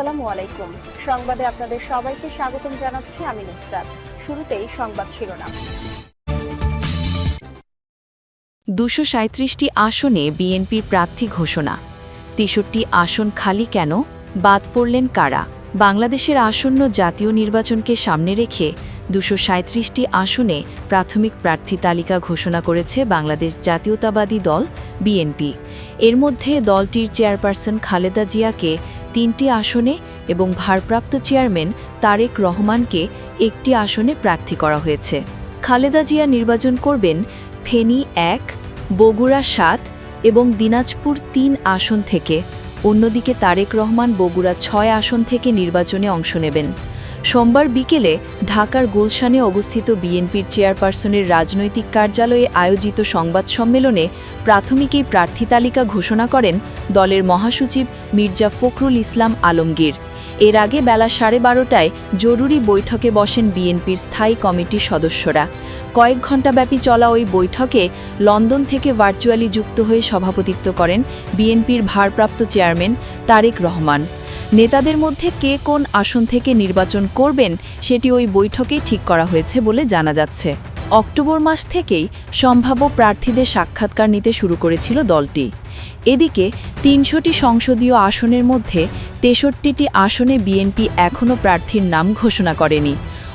আসসালামু আলাইকুম। সংবাদে আপনাদের সবাইকে স্বাগতম জানাচ্ছি আমি নুসরাত। শুরুতেই সংবাদ শিরোনাম। দুশো সাঁত্রিশটি আসনে বিএনপির প্রার্থী ঘোষণা। তেষট্টি আসন খালি কেন? বাদ পড়লেন কারা? বাংলাদেশের আসন্ন জাতীয় নির্বাচনকে সামনে রেখে দুশো সাঁত্রিশটি আসনে প্রাথমিক প্রার্থী তালিকা ঘোষণা করেছে বাংলাদেশ জাতীয়তাবাদী দল বিএনপি। এর মধ্যে দলটির চেয়ারপারসন খালেদা জিয়াকে তিনটি আসনে এবং ভারপ্রাপ্ত চেয়ারম্যান তারেক রহমানকে একটি আসনে প্রার্থী করা হয়েছে। খালেদা জিয়া নির্বাচন করবেন ফেনী এক, বগুড়া সাত এবং দিনাজপুর তিন আসন থেকে। অন্যদিকে তারেক রহমান বগুড়া ছয় আসন থেকে নির্বাচনে অংশ নেবেন। সোমবার বিকেলে ঢাকার গুলশানে অবস্থিত বিএনপির চেয়ারপারসনের রাজনৈতিক কার্যালয়ে আয়োজিত সংবাদ সম্মেলনে প্রাথমিক এই প্রার্থী তালিকা ঘোষণা করেন দলের মহাসচিব মির্জা ফখরুল ইসলাম আলমগীর। এর আগে বেলা সাড়ে বারোটায় জরুরি বৈঠকে বসেন বিএনপির স্থায়ী কমিটির সদস্যরা। কয়েক ঘণ্টাব্যাপী চলা ওই বৈঠকে লন্ডন থেকে ভার্চুয়ালি যুক্ত হয়ে সভাপতিত্ব করেন বিএনপির ভারপ্রাপ্ত চেয়ারম্যান তারেক রহমান। নেতাদের মধ্যে কে কোন আসন থেকে নির্বাচন করবেন সেটি ওই বৈঠকেই ঠিক করা হয়েছে বলে জানা যাচ্ছে। অক্টোবর মাস থেকেই সম্ভাব্য প্রার্থীদের সাক্ষাৎকার নিতে শুরু করেছিল দলটি। এদিকে তিনশোটি সংসদীয় আসনের মধ্যে তেষট্টিটি আসনে বিএনপি এখনও প্রার্থীর নাম ঘোষণা করেনি।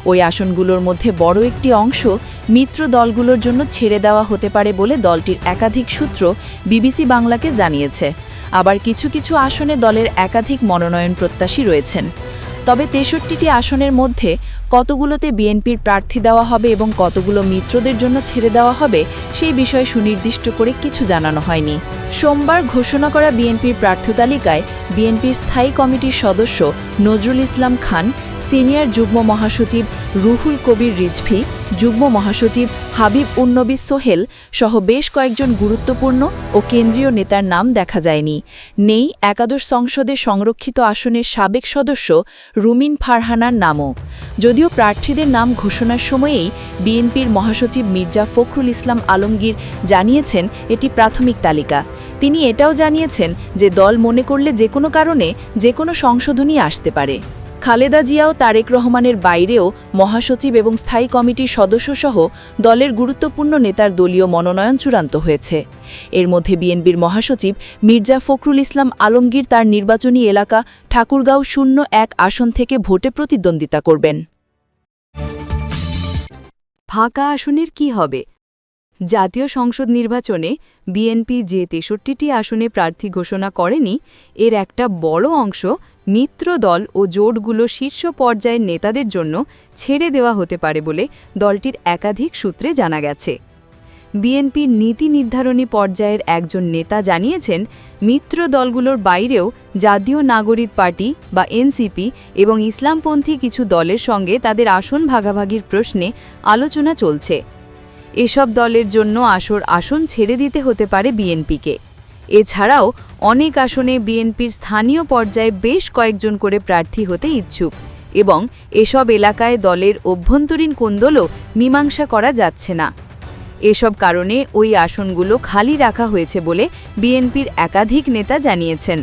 ওই আসনগুলোর মধ্যে বড় একটি অংশ মিত্র দলগুলোর জন্য ছেড়ে দেওয়া হতে পারে বলে দলটির একাধিক সূত্র বিবিসি বাংলাকে জানিয়েছে। আবার কিছু কিছু আসনে দলের একাধিক মনোনয়ন প্রত্যাশী রয়েছেন। তবে তেষট্টিটি আসনের মধ্যে কতগুলোতে বিএনপির প্রার্থী দেওয়া হবে এবং কতগুলো মিত্রদের জন্য ছেড়ে দেওয়া হবে, সেই বিষয়ে সুনির্দিষ্ট করে কিছু জানানো হয়নি। সোমবার ঘোষণা করা বিএনপির প্রার্থী তালিকায় বিএনপির স্থায়ী কমিটির সদস্য নজরুল ইসলাম খান, সিনিয়র যুগ্ম মহাসচিব রুহুল কবির রিজভি, যুগ্ম মহাসচিব হাবিব উন্নবী সোহেল সহ বেশ কয়েকজন গুরুত্বপূর্ণ ও কেন্দ্রীয় নেতার নাম দেখা যায়নি। নেই একাদশ সংসদে সংরক্ষিত আসনের সাবেক সদস্য রুমিন ফারহানার নামও। যদিও প্রার্থীদের নাম ঘোষণার সময়েই বিএনপির মহাসচিব মির্জা ফখরুল ইসলাম আলমগীর জানিয়েছেন এটি প্রাথমিক তালিকা। তিনি এটাও জানিয়েছেন যে দল মনে করলে যে কোনো কারণে যে কোনো সংশোধনী আসতে পারে। খালেদা জিয়াও তারেক রহমানের বাইরেও মহাসচিব এবং স্থায়ী কমিটির সদস্যসহ দলের গুরুত্বপূর্ণ নেতার দলীয় মনোনয়ন চূড়ান্ত হয়েছে। এর মধ্যে বিএনপির মহাসচিব মির্জা ফখরুল ইসলাম আলমগীর তার নির্বাচনী এলাকা ঠাকুরগাঁও শূন্য এক আসন থেকে ভোটে প্রতিদ্বন্দ্বিতা করবেন। ফাঁকা আসনের কি হবে? জাতীয় সংসদ নির্বাচনে বিএনপি যে তেষট্টিটি আসনে প্রার্থী ঘোষণা করেনি, এর একটা বড় অংশ মিত্র দল ও জোটগুলো শীর্ষ পর্যায়ের নেতাদের জন্য ছেড়ে দেওয়া হতে পারে বলে দলটির একাধিক সূত্রে জানা গেছে। বিএনপির নীতি নির্ধারণী পর্যায়ের একজন নেতা জানিয়েছেন, মিত্র দলগুলোর বাইরেও জাতীয় নাগরিক পার্টি বা এনসিপি এবং ইসলামপন্থী কিছু দলের সঙ্গে তাদের আসন ভাগাভাগির প্রশ্নে আলোচনা চলছে। এসব দলের জন্য আসর আসন ছেড়ে দিতে হতে পারে বিএনপিকে। এছাড়াও অনেক আসনে বিএনপির স্থানীয় পর্যায়ে বেশ কয়েকজন করে প্রার্থী হতে ইচ্ছুক এবং এসব এলাকায় দলের অভ্যন্তরীণ কোন্দলও মীমাংসা করা যাচ্ছে না। এসব কারণে ওই আসনগুলো খালি রাখা হয়েছে বলে বিএনপির একাধিক নেতা জানিয়েছেন।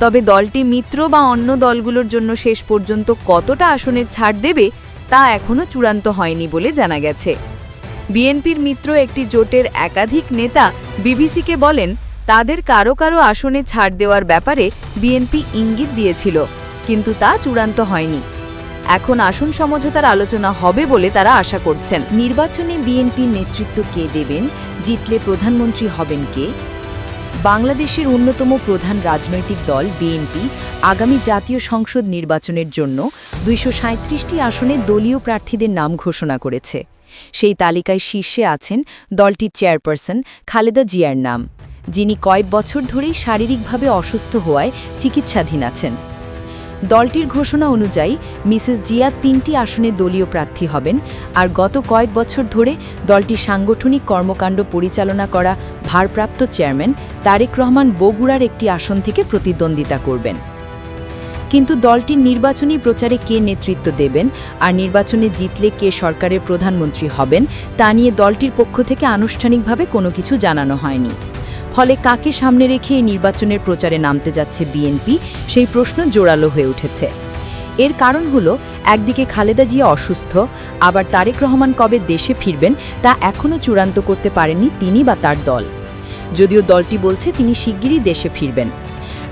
তবে দলটি মিত্র বা অন্য দলগুলোর জন্য শেষ পর্যন্ত কতটা আসনের ছাড় দেবে তা এখনও চূড়ান্ত হয়নি বলে জানা গেছে। বিএনপির মিত্র একটি জোটের একাধিক নেতা বিবিসিকে বলেন, তাদের কারও কারও আসনে ছাড় দেওয়ার ব্যাপারে বিএনপি ইঙ্গিত দিয়েছিল, কিন্তু তা চূড়ান্ত হয়নি। এখন আসন সমঝোতার আলোচনা হবে বলে তারা আশা করছেন। নির্বাচনে বিএনপির নেতৃত্ব কে দেবেন? জিতলে প্রধানমন্ত্রী হবেন কে? বাংলাদেশের অন্যতম প্রধান রাজনৈতিক দল বিএনপি আগামী জাতীয় সংসদ নির্বাচনের জন্য দুইশো আসনে দলীয় প্রার্থীদের নাম ঘোষণা করেছে। সেই তালিকায় শীর্ষে আছেন দলটির চেয়ারপারসন খালেদা জিয়ার নাম। যিনি কয়েক বছর ধরেই শারীরিকভাবে অসুস্থ হওয়ায় চিকিৎসাধীন আছেন। দলটির ঘোষণা অনুযায়ী, মিসেস জিয়া তিনটি আসনে দলীয় প্রার্থী হবেন আর গত কয়েক বছর ধরে দলটি সাংগঠনিক কর্মকাণ্ড পরিচালনা করা ভারপ্রাপ্ত চেয়ারম্যান তারেক রহমান বগুড়ার একটি আসন থেকে প্রতিদ্বন্দ্বিতা করবেন। কিন্তু দলটির নির্বাচনী প্রচারে কে নেতৃত্ব দেবেন আর নির্বাচনে জিতলে কে সরকারের প্রধানমন্ত্রী হবেন, তা নিয়ে দলটির পক্ষ থেকে আনুষ্ঠানিকভাবে কোনো কিছু জানানো হয়নি। ফলে কাকে সামনে রেখে এই নির্বাচনের প্রচারে নামতে যাচ্ছে বিএনপি? সেই প্রশ্ন জোরালো হয়ে উঠেছে। এর কারণ হলো, একদিকে খালেদা জিয়া অসুস্থ, আবার তারেক রহমান কবে দেশে ফিরবেন তা এখনও চূড়ান্ত করতে পারেননি তিনি বা তার দল। যদিও দলটি বলছে তিনি শিগগিরই দেশে ফিরবেন।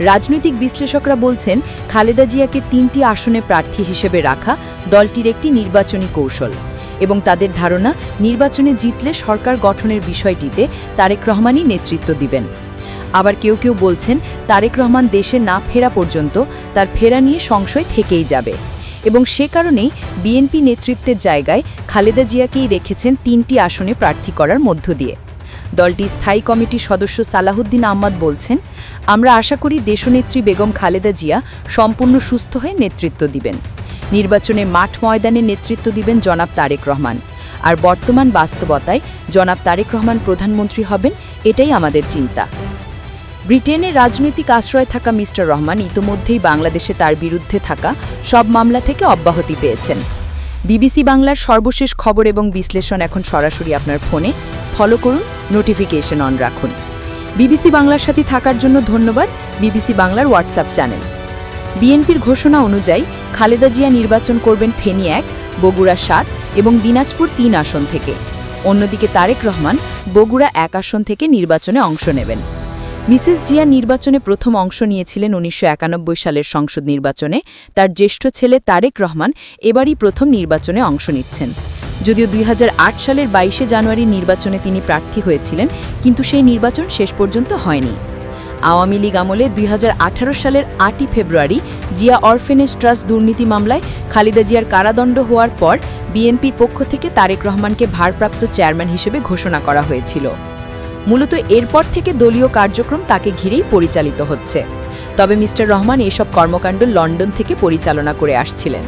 রাজনৈতিক বিশ্লেষকরা বলছেন, খালেদা জিয়াকে তিনটি আসনে প্রার্থী হিসেবে রাখা দলটির একটি নির্বাচনী কৌশল। এবং তাদের ধারণা, নির্বাচনে জিতলে সরকার গঠনের বিষয়টিতে তারেক রহমানই নেতৃত্ব দিবেন। আবার কেউ কেউ বলছেন, তারেক রহমান দেশে না ফেরা পর্যন্ত তার ফেরা নিয়ে সংশয় থেকেই যাবে। এবং সে কারণেই বিএনপি নেতৃত্বের জায়গায় খালেদা জিয়াকেই রেখেছেন তিনটি আসনে প্রার্থী করার মধ্য দিয়ে। দলটি স্থায়ী কমিটির সদস্য সালাহুদ্দিন আহমদ বলছেন, আমরা আশা করি দেশনেত্রী বেগম খালেদা জিয়া সম্পূর্ণ সুস্থ হয়ে নেতৃত্ব দিবেন। নির্বাচনে মাঠ ময়দানে নেতৃত্ব দিবেন জনাব তারেক রহমান। আর বর্তমান বাস্তবতায় জনাব তারেক রহমান প্রধানমন্ত্রী হবেন, এটাই আমাদের চিন্তা। ব্রিটেনে রাজনৈতিক আশ্রয় থাকা মিস্টার রহমান ইতোমধ্যেই বাংলাদেশে তার বিরুদ্ধে থাকা সব মামলা থেকে অব্যাহতি পেয়েছেন। বিবিসি বাংলার সর্বশেষ খবর এবং বিশ্লেষণ এখন সরাসরি আপনার ফোনে। ফলো করুন, নোটিফিকেশন অন রাখুন। বিবিসি বাংলার সাথে থাকার জন্য ধন্যবাদ। বিবিসি বাংলার হোয়াটসঅ্যাপ চ্যানেল। বিএনপির ঘোষণা অনুযায়ী খালেদা জিয়া নির্বাচন করবেন ফেনী এক, বগুড়া সাত এবং দিনাজপুর তিন আসন থেকে। অন্যদিকে তারেক রহমান বগুড়া এক আসন থেকে নির্বাচনে অংশ নেবেন। মিসেস জিয়া নির্বাচনে প্রথম অংশ নিয়েছিলেন উনিশশো একানব্বই সালের সংসদ নির্বাচনে। তার জ্যেষ্ঠ ছেলে তারেক রহমান এবারই প্রথম নির্বাচনে অংশ নিচ্ছেন। যদিও দুই হাজার আট সালের বাইশে জানুয়ারি নির্বাচনে তিনি প্রার্থী হয়েছিলেন, কিন্তু সেই নির্বাচন শেষ পর্যন্ত হয়নি। আওয়ামী লীগ আমলে দুই হাজার আঠারো সালের আটই ফেব্রুয়ারি জিয়া অরফেনেজ ট্রাস্ট দুর্নীতি মামলায় খালিদা জিয়ার কারাদণ্ড হওয়ার পর বিএনপির পক্ষ থেকে তারেক রহমানকে ভারপ্রাপ্ত চেয়ারম্যান হিসেবে ঘোষণা করা হয়েছিল। মূলত এরপর থেকে দলীয় কার্যক্রম তাকে ঘিরেই পরিচালিত হচ্ছে। তবে মিস্টার রহমান এসব কর্মকাণ্ড লন্ডন থেকে পরিচালনা করে আসছিলেন।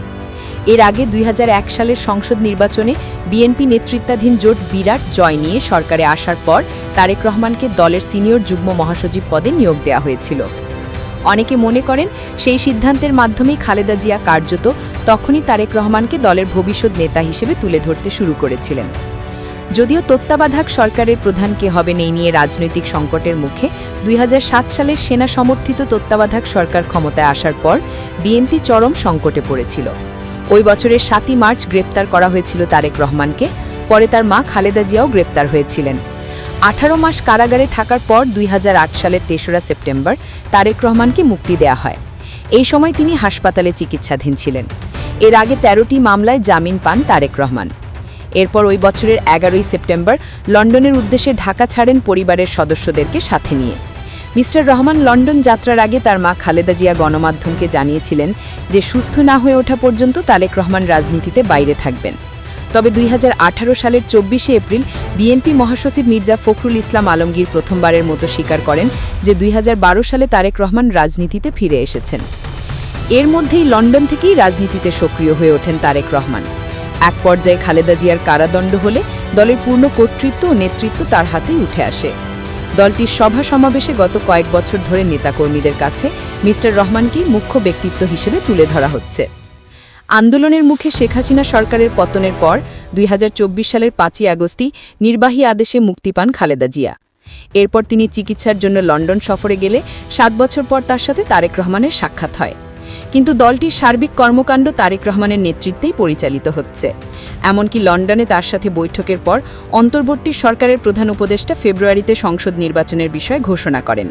এর আগে দুই হাজার এক সালের সংসদ নির্বাচনে বিএনপি নেতৃত্বাধীন জোট বিরাট জয় নিয়ে সরকারে আসার পর তারেক রহমানকে দলের সিনিয়র যুগ্ম মহাসচিব পদে নিয়োগ দেওয়া হয়েছিল। অনেকে মনে করেন সেই সিদ্ধান্তের মাধ্যমেই খালেদা জিয়া কার্যত তখনই তারেক রহমানকে দলের ভবিষ্যৎ নেতা হিসেবে তুলে ধরতে শুরু করেছিলেন। যদিও তত্ত্বাবধায়ক সরকারের প্রধান কে হবেন এই নিয়ে রাজনৈতিক সংকটের মুখে, দুই হাজার সাত সালের সেনা সমর্থিত তত্ত্বাবধায়ক সরকার ক্ষমতায় আসার পর বিএনপি চরম সংকটে পড়েছিল। ওই বছরের সাতই মার্চ গ্রেপ্তার করা হয়েছিল তারেক রহমানকে, পরে তার মা খালেদা জিয়াও গ্রেপ্তার হয়েছিলেন। আঠারো মাস কারাগারে থাকার পর দুই হাজার আট সালের তেসরা সেপ্টেম্বর তারেক রহমানকে মুক্তি দেয়া হয়। এই সময় তিনি হাসপাতালে চিকিৎসাধীন ছিলেন। এর আগে তেরোটি মামলায় জামিন পান তারেক রহমান। এরপর ওই বছরের এগারোই সেপ্টেম্বর লন্ডনের উদ্দেশ্যে ঢাকা ছাড়েন পরিবারের সদস্যদেরকে সাথে নিয়ে। মিস্টার রহমান লন্ডন যাত্রার আগে তার মা খালেদা জিয়া গণমাধ্যমকে জানিয়েছিলেন যে সুস্থ না হয়ে ওঠা পর্যন্ত তারেক রহমান রাজনীতিতে বাইরে থাকবেন। তবে দুই হাজার আঠারো সালের চব্বিশে এপ্রিল বিএনপি মহাসচিব মির্জা ফখরুল ইসলাম আলমগীর প্রথমবারের মতো স্বীকার করেন যে দুই হাজার বারো সালে তারেক রহমান রাজনীতিতে ফিরে এসেছেন। এর মধ্যেই লন্ডন থেকেই রাজনীতিতে সক্রিয় হয়ে ওঠেন তারেক রহমান। এক পর্যায়ে খালেদা জিয়ার কারাদণ্ড হলে দলের পূর্ণ কর্তৃত্ব ও নেতৃত্ব তার হাতেই উঠে আসে। দলটির সভা সমাবেশে গত কয়েক বছর ধরে নেতাকর্মীদের কাছে মিস্টার রহমানকে মুখ্য ব্যক্তিত্ব হিসেবে তুলে ধরা হচ্ছে। আন্দোলনের মুখে শেখ হাসিনা সরকারের পতনের পর দুই হাজার চব্বিশ সালের পাঁচই আগস্টই নির্বাহী আদেশে মুক্তি পান খালেদা জিয়া। এরপর তিনি চিকিৎসার জন্য লন্ডন সফরে গেলে সাত বছর পর তার সাথে তারেক রহমানের সাক্ষাৎ হয়। কিন্তু দলটির সার্বিক কর্মকাণ্ড তারেক রহমানের নেতৃত্বেই পরিচালিত হচ্ছে। এমনকি লন্ডনে তার সাথে বৈঠকের পর অন্তর্বর্তী সরকারের প্রধান উপদেষ্টা ফেব্রুয়ারিতে সংসদ নির্বাচনের বিষয়ে ঘোষণা করেন।